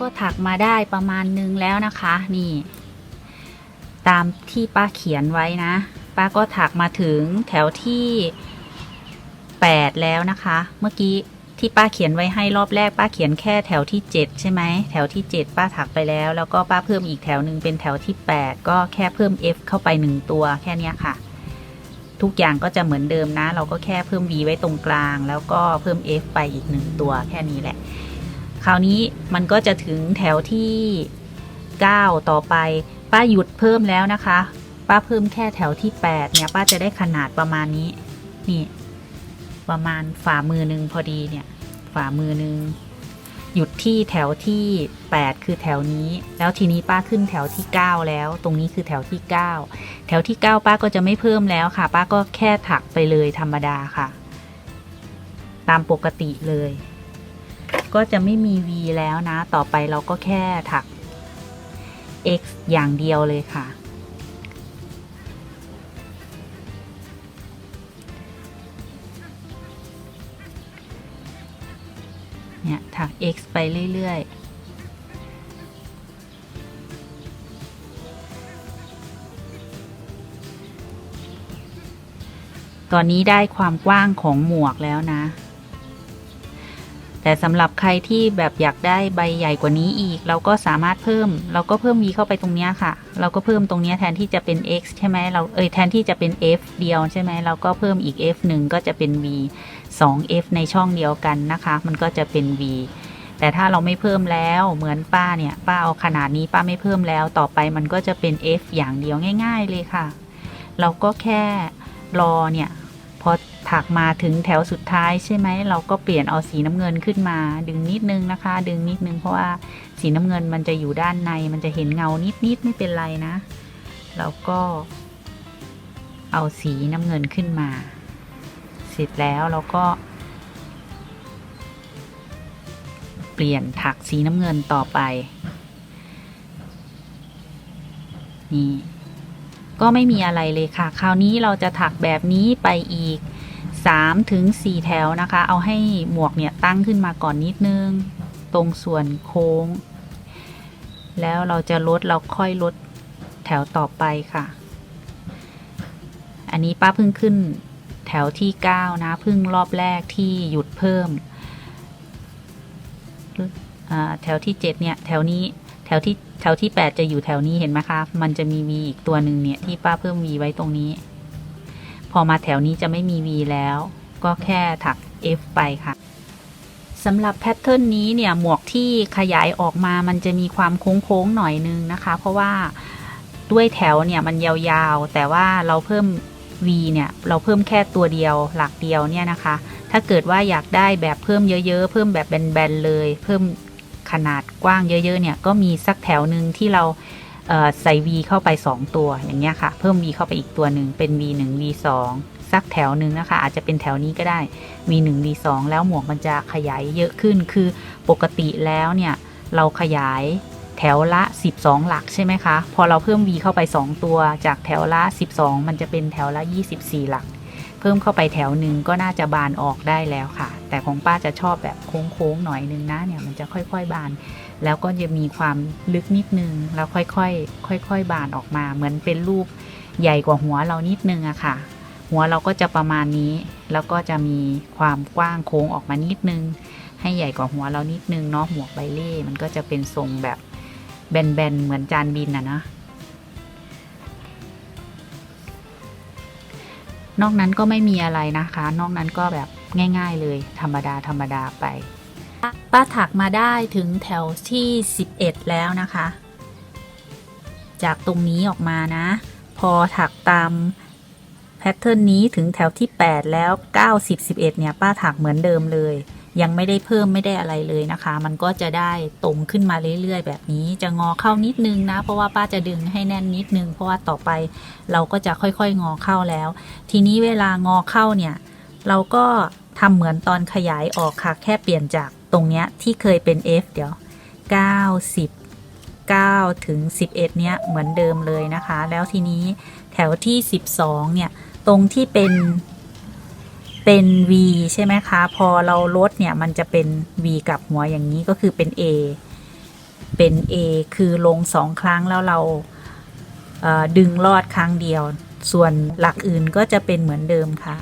ก็ถักมาได้ประมาณนึงแล้วนะคะ นี่ ตามที่ป้าเขียนไว้นะ ป้าก็ถักมาถึงแถวที่ 8 แล้วนะคะ เมื่อกี้ที่ป้าเขียนไว้ให้รอบแรกป้าเขียนแค่แถวที่ 7 ใช่ไหมแถวที่ 7 ป้าถักไปแล้ว แล้วก็ป้าเพิ่มอีกแถวหนึ่งเป็นแถวที่ 8 ก็แค่เพิ่ม F เข้าไป 1 ตัวแค่นี้ค่ะ ทุกอย่างก็จะเหมือนเดิมนะ เราก็แค่เพิ่ม V ไว้ตรงกลาง แล้วก็เพิ่ม F ไปอีกหนึ่งตัวแค่นี้แหละ คราวนี้มันก็จะถึงแถวที่ 9 ต่อไป ป้าหยุดเพิ่มแล้วนะคะ ป้าเพิ่มแค่แถวที่ 8 เนี่ย ป้าจะได้ขนาดประมาณนี้ นี่ ประมาณฝ่ามือหนึ่งพอดีเนี่ย ฝ่ามือหนึ่งหยุดที่แถวที่ 8 คือแถวนี้ แล้วทีนี้ป้าขึ้นแถวที่ 9 แล้ว ตรงนี้คือแถวที่ 9 แถวที่ 9 ป้าก็จะไม่เพิ่มแล้วค่ะ ป้าก็แค่ถักไปเลยธรรมดาค่ะ ตามปกติเลย ก็จะไม่มี V แล้วนะ ต่อไปเราก็แค่ถัก X อย่างเดียวเลยค่ะ เนี่ยถัก x ไปเรื่อยๆตอนนี้ได้ความกว้างของหมวกแล้วนะ แต่สำหรับใครที่แบบอยากได้ใบใหญ่กว่านี้อีก เราก็สามารถเพิ่ม เราก็เพิ่ม v เข้าไปตรงนี้ค่ะ เราก็เพิ่มตรงนี้แทนที่จะเป็น x ใช่ไหมเราเอยแทนที่จะเป็น f เดียวใช่ไหมเราก็เพิ่มอีก f หนึ่งก็จะเป็น v 2f ในช่องเดียวกันนะคะ มันก็จะเป็น v แต่ถ้าเราไม่เพิ่มแล้วเหมือนป้าเนี่ย ป้าเอาขนาดนี้ป้าไม่เพิ่มแล้วต่อไปมันก็จะเป็น f อย่างเดียวง่าย ๆ เลยค่ะ เราก็แค่รอเนี่ยพอ ถักมาถึงแถวสุดท้ายใช่ไหม เราก็เปลี่ยนเอาสีน้ำเงินขึ้นมา ดึงนิดนึงนะคะ ดึงนิดนึงเพราะว่าสีน้ำเงินมันจะอยู่ด้านใน มันจะเห็นเงานิดๆไม่เป็นไรนะเราก็ เอาสีน้ำเงินขึ้นมา เสร็จแล้วเราก็ เปลี่ยนถักสีน้ำเงินต่อไป นี่ก็ไม่มีอะไรเลยค่ะ คราวนี้เราจะถักแบบนี้ไปอีก 3ถึง4แถวนะคะ เอาให้หมวกเนี่ยตั้งขึ้นมาก่อนนิดนึง ตรงส่วนโค้ง แล้วเราจะลดเราค่อยลดแถวต่อไปค่ะ อันนี้ป้าเพิ่งขึ้นแถวที่ 9 นะเพิ่งรอบแรกที่หยุดเพิ่มแถวที่ 7 เนี่ย แถวนี้แถวที่แถวที่ 8 จะอยู่แถวนี้เห็นไหมคะ มันจะมี V อีกตัวหนึ่งเนี่ย ที่ป้าเพิ่ม V ไว้ตรงนี้ พอมาแถวนี้จะไม่มี V แล้ว ก็แค่ถัก F ไปค่ะสำหรับแพทเทิร์นนี้เนี่ยหมวกที่ขยายออกมามันจะมีความโค้งๆหน่อยนึงนะคะ เพราะว่าด้วยแถวเนี่ยมันยาวๆ แต่ว่าเราเพิ่ม V เนี่ยเราเพิ่มแค่ตัวเดียวหลักเดียวเนี่ยนะคะ ถ้าเกิดว่าอยากได้แบบเพิ่มเยอะๆ เพิ่มแบบแบนๆเลย เพิ่มขนาดกว้างเยอะๆเนี่ยก็มีสักแถวหนึ่งที่เรา ใส่ V เข้าไป 2 ตัวอย่างเงี้ยค่ะ เพิ่ม V เข้าไปอีกตัวหนึ่งเป็น V 1 V 2สักแถวหนึ่งนะคะ อาจจะเป็นแถวนี้ก็ได้ V 1 V 2แล้วหมวกมันจะขยายเยอะขึ้นคือปกติแล้วเนี่ยเราขยายแถวละ 12 หลักใช่ไหมคะ พอเราเพิ่ม V เข้าไป 2 ตัว จากแถวละ 12 มันจะเป็นแถวละ 24 หลัก เพิ่มเข้าไปแถวหนึ่งก็น่าจะบานออกได้แล้วค่ะ แต่ของป้าจะชอบแบบโค้งๆหน่อยนึงนะเนี่ยมันจะค่อยๆบาน แล้วก็จะมีความลึกนิดนึงแล้วค่อยๆค่อยๆบานออกมา เหมือนเป็นรูปใหญ่กว่าหัวเรานิดนึงอะค่ะ หัวเราก็จะประมาณนี้ แล้วก็จะมีความกว้างโค้งออกมานิดนึง ให้ใหญ่กว่าหัวเรานิดนึงเนาะหมวกใบเล่มันก็จะเป็นทรงแบบแบนๆเหมือนจานบินอะนะนอกนั้นก็ไม่มีอะไรนะคะ นอกนั้นก็แบบ ง่ายๆเลย ธรรมดาธรรมดาไป ป้าถักมาได้ถึงแถวที่ 11 แล้วนะคะ จากตรงนี้ออกมานะ พอถักตามแพทเทิร์นนี้ถึงแถวที่ 8 แล้ว 9 10 11 เนี่ย ป้าถักเหมือนเดิมเลย ยังไม่ได้เพิ่มไม่ได้อะไรเลยนะคะ มันก็จะได้ตรงขึ้นมาเรื่อยๆ แบบนี้จะงอเข้านิดนึงนะ เพราะว่าป้าจะดึงให้แน่นนิดนึง เพราะว่าต่อไปเราก็จะค่อยๆ งอเข้าแล้ว ทีนี้เวลางอเข้าเนี่ย เราก็ทำเหมือนตอนขยายออกค่ะ แค่เปลี่ยนจากตรงเนี้ยที่เคยเป็น F เดี๋ยว 9 10 9 ถึง 11 เนี้ยเหมือนเดิมเลยนะคะ แล้วทีนี้แถวที่ 12 เนี่ย ตรงที่เป็นเป็น V ใช่ไหมคะ พอเราลดเนี่ย มันจะเป็น V กับหัวอย่างนี้ก็คือเป็น A เป็น A คือลงสองครั้งแล้วเราดึงลอดครั้งเดียว ส่วนหลักอื่นก็จะเป็นเหมือนเดิมค่ะ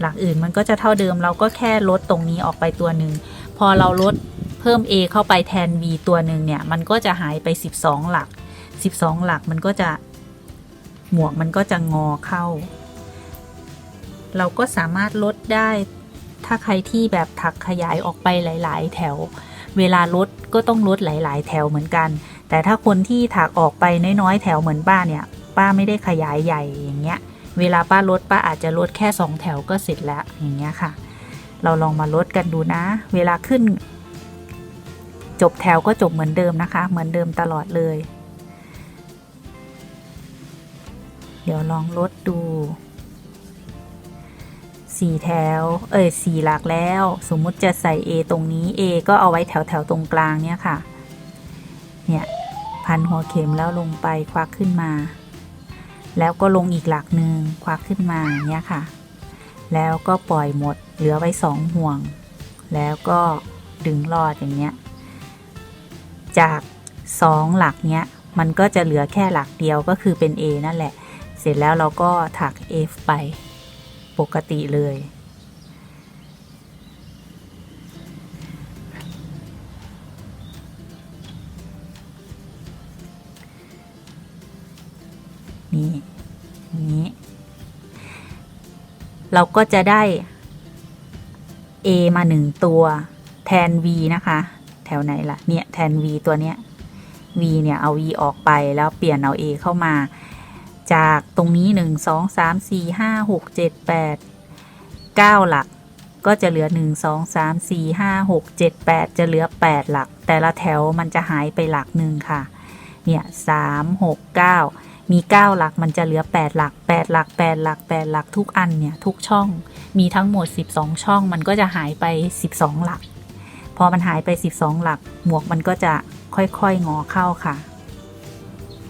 หลักอื่น มันก็จะเท่าเดิมเราก็แค่ลดตรงนี้ออกไปตัวหนึ่งพอเราลดเพิ่ม A เข้าไปแทน V ตัวหนึ่งเนี่ยมันก็จะหายไป 12 หลัก 12 หลักมันก็จะหมวกมันก็จะงอเข้า เราก็สามารถลดได้ถ้าใครที่แบบถักขยายออกไปหลาย ๆ แถว เวลาลดก็ต้องลดหลาย ๆ แถวเหมือนกัน แต่ถ้าคนที่ถักออกไปน้อย ๆ แถวเหมือนป้าเนี่ย ป้าไม่ได้ขยายใหญ่อย่างเงี้ย เวลาป้าลดป้าอาจจะลดแค่ 2 แถวก็เสร็จแล้วอย่างเงี้ยค่ะ เราลองมาลดกันดูนะ เวลาขึ้น จบแถวก็จบเหมือนเดิมนะคะ เหมือนเดิมตลอดเลย เดี๋ยวลองลดดูสี่แถว เอ้ยสี่หลักแล้ว สมมุติจะใส่ A ตรงนี้ A ก็เอาไว้แถวแถวตรงกลางเนี่ยค่ะ เนี่ย พันหัวเข็มแล้วลงไปควักขึ้นมา แล้วก็ลงอีกหลักหนึ่งควักขึ้นมาอย่างเงี้ยค่ะ แล้วก็ปล่อยหมดเหลือไว้สองห่วง แล้วก็ดึงรอดอย่างเงี้ย จากสองหลักเนี้ยมันก็จะเหลือแค่หลักเดียวก็คือเป็น A นั่นแหละ เสร็จแล้วเราก็ถัก F ไปปกติเลย นี่นี้ เราก็จะได้ A มาหนึ่งตัวแทน V นะคะ แถวไหนล่ะ เนี่ยแทน V ตัวเนี้ย V เนี่ยเอา V ออกไปแล้วเปลี่ยนเอา A เข้ามา จากตรงนี้1 2 3 4 5 6 7 8 9หลักก็จะเหลือ 1 2 3 4 5 6 7 8 จะเหลือ 8 หลัก แต่ละแถวมันจะหายไปหลักหนึ่งค่ะ เนี่ย 3 6 9 มี 9 หลักมันจะเหลือ 8 หลัก 8 หลัก 8 หลัก 8 หลักทุกอันเนี่ย ทุกช่องมีทั้งหมด 12 ช่อง มันก็จะหายไป 12 หลัก พอมันหายไป 12 หลัก หมวกมันก็จะค่อยๆงอเข้าค่ะ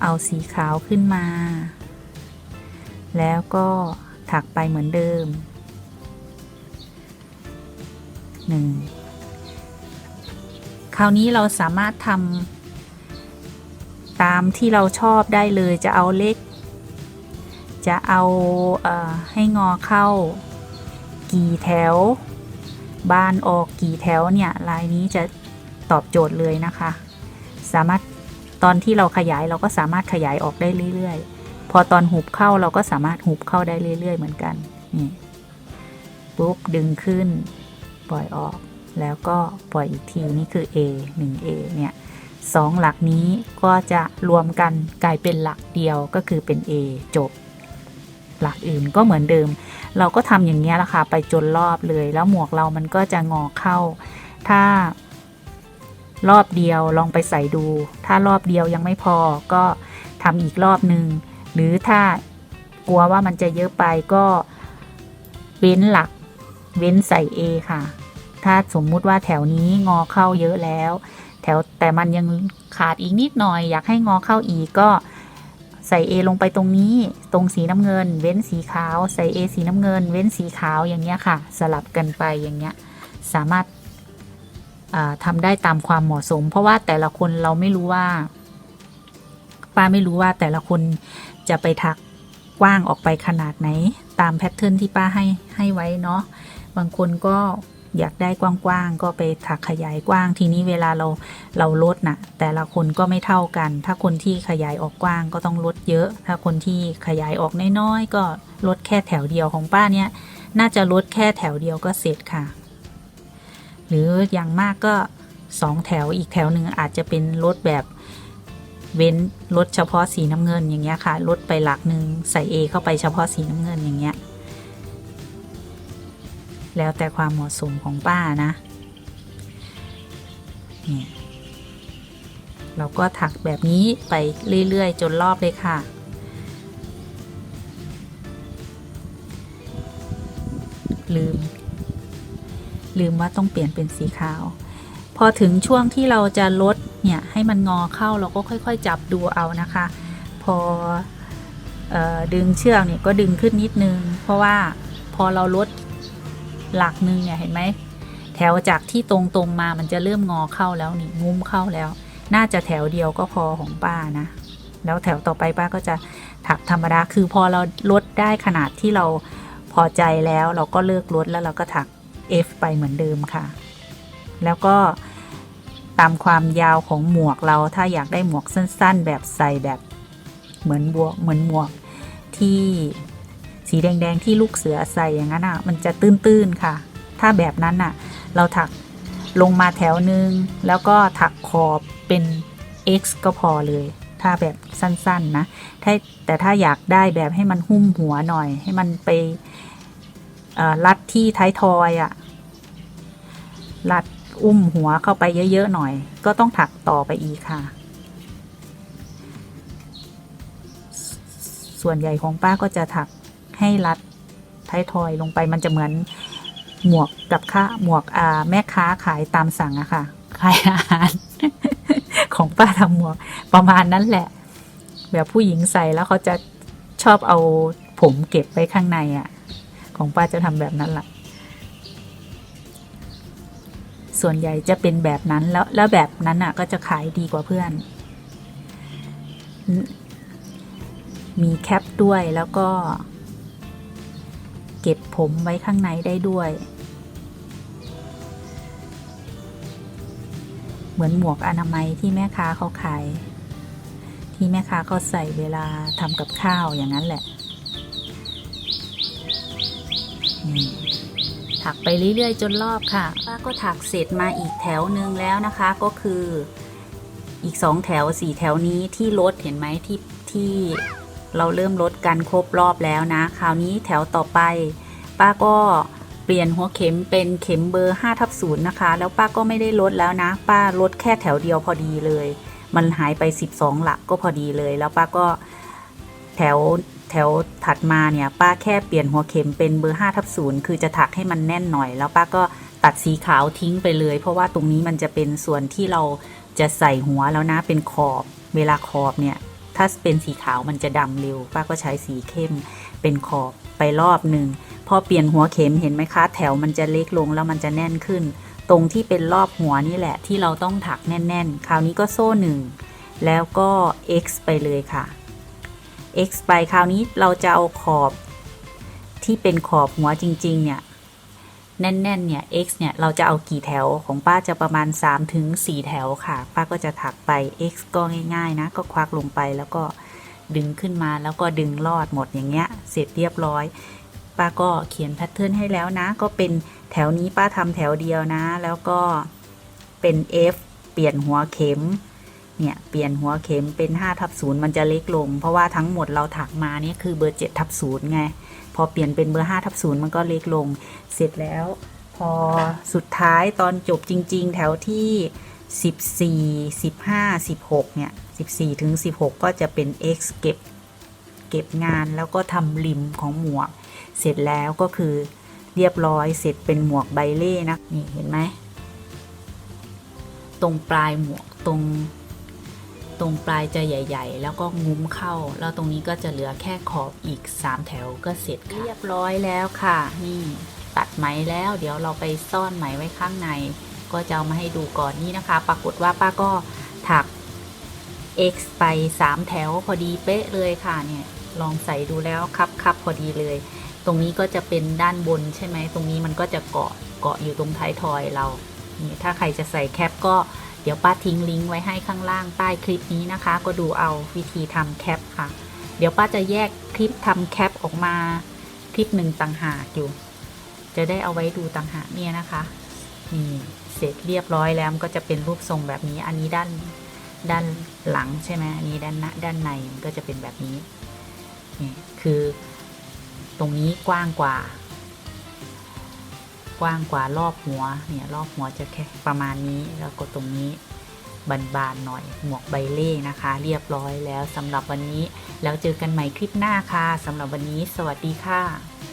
เอาสีขาวขึ้นมา แล้วก็ถักไปเหมือนเดิมหนึ่งคราวนี้เราสามารถทำ ตามที่เราชอบได้เลยจะเอาเล็ก จะเอาเอให้งอเข้า กี่แถว บานออกกี่แถวเนี่ยลายนี้จะตอบโจทย์เลยนะคะ สามารถตอนที่เราขยายเราก็สามารถขยายออกได้เรื่อยๆ พอตอนหุบเข้าเราก็สามารถหุบเข้าได้เรื่อย ๆ เหมือนกันนี่ปุ๊บดึงขึ้น ปล่อยออกแล้วก็ปล่อยอีกทีนี่คือ A 1 A เนี่ย สองหลักนี้ก็จะรวมกันกลายเป็นหลักเดียวก็คือเป็น A จบ หลักอื่นก็เหมือนเดิม เราก็ทำอย่างนี้แหละค่ะไปจนรอบเลย แล้วหมวกเรามันก็จะงอเข้า ถ้ารอบเดียวลองไปใส่ดู ถ้ารอบเดียวยังไม่พอก็ทำอีกรอบหนึ่งหรือถ้ากลัวว่ามันจะเยอะไปก็เว้นหลัก เว้นใส่ A ค่ะ ถ้าสมมุติว่าแถวนี้งอเข้าเยอะแล้ว ว แต่มันยังขาดอีกนิดหน่อย อยากให้งอเข้าอีกก็ใส่ A ลงไปตรงนี้ ตรงสีน้ำเงิน เว้นสีขาว ใส่ A สีน้ำเงิน เว้นสีขาวอย่างเงี้ยค่ะ สลับกันไปอย่างเงี้ย สามารถอ่าทำได้ตามความเหมาะสม เพราะว่าแต่ละคนเราไม่รู้ว่า ป้าไม่รู้ว่าแต่ละคนจะไปถักกว้างออกไปขนาดไหน ตามแพทเทิร์นที่ป้าให้ให้ไว้เนาะ บางคนก็ อยากได้กว้างๆก็ไปถักขยายกว้าง ทีนี้เวลาเราเราลดนะ่ะ แต่ละคนก็ไม่เท่ากัน ถ้าคนที่ขยายออกกว้างก็ต้องลดเยอะ ถ้าคนที่ขยายออกน้อยๆก็ลดแค่แถวเดียวของป้าเนี่ยน่าจะลดแค่แถวเดียวก็เสร็จค่ะ หรืออย่างมากก็สองแถวอีกแถวหนึ่งอาจจะเป็นลดแบบเว้นลดเฉพาะสีน้ำเงินอย่างเงี้ยค่ะลดไปหลักหนึ่งใส่ A เข้าไปเฉพาะสีน้ำเงินอย่างเงี้ย แล้วแต่ความเหมาะสมของป้านะเนี่เราก็ถักแบบนี้ไปเรื่อยๆ จนรอบเลยค่ะ ลืม ลืมว่าต้องเปลี่ยนเป็นสีขาว พอถึงช่วงที่เราจะลดเนี่ยให้มันงอเข้าเราก็ค่อยๆ จับดูเอานะคะ พอออดึงเชือกเนี่ยก็ดึงขึ้นนิดนึง เพราะว่าพอเราลด หลักหนึ่งเนี่ยเห็นไหมแถวจากที่ตรงๆมามันจะเริ่มงอเข้าแล้วนี่งุ้มเข้าแล้ว น่าจะแถวเดียวก็พอของป้านะ แล้วแถวต่อไปป้าก็จะถักธรรมดาคือพอเราลดได้ขนาดที่เราพอใจแล้วเราก็เลิกลดแล้วเราก็ถัก F ไปเหมือนเดิมค่ะ แล้วก็ตามความยาวของหมวกเราถ้าอยากได้หมวกสั้น ๆ แบบใส่แบบเหมือนบวกเหมือนหมวกที่ สีแดงๆที่ลูกเสือใส่อย่างนั้นอะ มันจะตื้นๆค่ะ ถ้าแบบนั้นอะ เราถักลงมาแถวหนึ่งแล้วก็ถักขอบเป็น X ก็พอเลย ถ้าแบบสั้นๆนะถ้าแต่ถ้าอยากได้แบบให้มันหุ้มหัวหน่อย ให้มันไปรัดที่ท้ายทอยอะรัดอุ้มหัวเข้าไปเยอะ ๆ หน่อย ก็ต้องถักต่อไปอีกค่ะ ส่วนใหญ่ของป้าก็จะถัก ให้รัดท้ายทอยลงไปมันจะเหมือนหมวกกับค่าหมวกอ่าแม่ค้าขายตามสั่งอะค่ะขายอาหาร ของป้าทำหมวกประมาณนั้นแหละ แบบผู้หญิงใส่แล้วเขาจะชอบเอาผมเก็บไว้ข้างในอะของป้าจะทำแบบนั้นแหละส่วนใหญ่จะเป็นแบบนั้นแล้วแล้วแบบนั้นอะก็จะขายดีกว่าเพื่อน มีแคปด้วยแล้วก็ เก็บผมไว้ข้างในได้ด้วย เหมือนหมวกอนามัยที่แม่ค้าเขาขาย ที่แม่ค้าเขาใส่เวลาทำกับข้าวอย่างนั้นแหละถักไปเรื่อยๆ จนรอบค่ะป้าก็ถักเสร็จมาอีกแถวหนึ่งแล้วนะคะ ก็คืออีกสองแถวสี่แถวนี้ที่ลดเห็นไหมที่ที่ เราเริ่มลดกันครบรอบแล้วนะ คราวนี้แถวต่อไป ป้าก็เปลี่ยนหัวเข็มเป็นเข็มเบอร์5ทับ0นย์นะคะ แล้วป้าก็ไม่ได้ลดแล้วนะ ป้าลดแค่แถวเดียวพอดีเลย มันหายไป 12 หลักก็พอดีเลย แล้วป้าก็แถวแถวถัดมาเนี่ยป้าแค่เปลี่ยนหัวเข็มเป็นเบอร์5ทับ0คือจะถักให้มันแน่นหน่อย แล้วป้าก็ตัดสีขาวทิ้งไปเลย เพราะว่าตรงนี้มันจะเป็นส่วนที่เราจะใส่หัวแล้วนะเป็นขอบ เวลาขอบเนี่ย ถ้าเป็นสีขาวมันจะดำเร็ว ป้าก็ใช้สีเข้มเป็นขอบไปรอบหนึ่งพอเปลี่ยนหัวเข็มเห็นไหมคะ แถวมันจะเล็กลงแล้วมันจะแน่นขึ้น ตรงที่เป็นรอบหัวนี่แหละ ที่เราต้องถักแน่น ๆ คราวนี้ก็โซ่หนึ่งแล้วก็ x ไปเลยค่ะ x ไปคราวนี้เราจะเอาขอบที่เป็นขอบหัวจริง ๆ เนี่ย แน่นๆ เนี่ย x เนี่ย เราจะเอากี่แถวของป้าจะประมาณ 3 ถึง 4 แถวค่ะ ป้าก็จะถักไป x ก็ง่ายๆ นะ ก็ควักลงไปแล้วก็ดึงขึ้นมาแล้วก็ดึงลอดหมดอย่างเงี้ย เสร็จเรียบร้อย ป้าก็เขียนแพทเทิร์นให้แล้วนะ ก็เป็นแถวนี้ป้าทำแถวเดียวนะ แล้วก็เป็น F เปลี่ยนหัวเข็ม เนี่ย เปลี่ยนหัวเข็มเป็น5ทับ0มันจะเล็กลง เพราะว่าทั้งหมดเราถักมาเนี่ยคือเบอร์7ทับ0ไง อเปลี่ยนเป็นเบอร์5ทับ0มันก็เล็กลง เสร็จแล้ว พอสุดท้ายตอนจบจริง ๆ แถวที่ 14 15 16 เนี่ย 14 ถึง 16 ก็จะเป็น X เก็บ เก็บงานแล้วก็ทำริมของหมวก เสร็จแล้วก็คือเรียบร้อยเสร็จเป็นหมวกใบเล่นะ นี่เห็นไหม ตรงปลายหมวกตรง ตรงปลายจะใหญ่ ๆ แล้วก็งุ้มเข้า แล้วตรงนี้ก็จะเหลือแค่ขอบอีก 3 แถวก็เสร็จค่ะเรียบร้อยแล้วค่ะ นี่ตัดไหมแล้ว เดี๋ยวเราไปซ่อนไหมไว้ข้างใน ก็จะเอามาให้ดูก่อนนี่นะคะ ปรากฏว่าป้าก็ถัก X ไป 3 แถวพอดีเป๊ะเลยค่ะเนี่ยลองใส่ดูแล้วครับครับพอดีเลย ตรงนี้ก็จะเป็นด้านบนใช่ไหมตรงนี้มันก็จะเกาะเกาะอยู่ตรงท้ายทอยเรานี่ถ้าใครจะใส่แคปก็ เดี๋ยวป้าทิ้งลิงก์ไว้ให้ข้างล่างใต้คลิปนี้นะคะ ก็ดูเอาวิธีทำแคปค่ะ เดี๋ยวป้าจะแยกคลิปทำแคปออกมาคลิปหนึ่งต่างหากอยู่ จะได้เอาไว้ดูต่างหากเนี่ยนะคะนี่เสร็จเรียบร้อยแล้วมันก็จะเป็นรูปทรงแบบนี้ อันนี้ด้านด้านหลังใช่ไหมอันนี้ด้านหน้าด้านในมันก็จะเป็นแบบนี้นี่คือตรงนี้กว้างกว่า กว้างกว่ารอบหัวเนี่ยรอบหัวจะแค่ประมาณนี้แล้วก็ตรงนี้บานๆหน่อยหมวกใบเล่นะคะ เรียบร้อยแล้วสำหรับวันนี้ แล้วเจอกันใหม่คลิปหน้าค่ะสำหรับวันนี้ สวัสดีค่ะ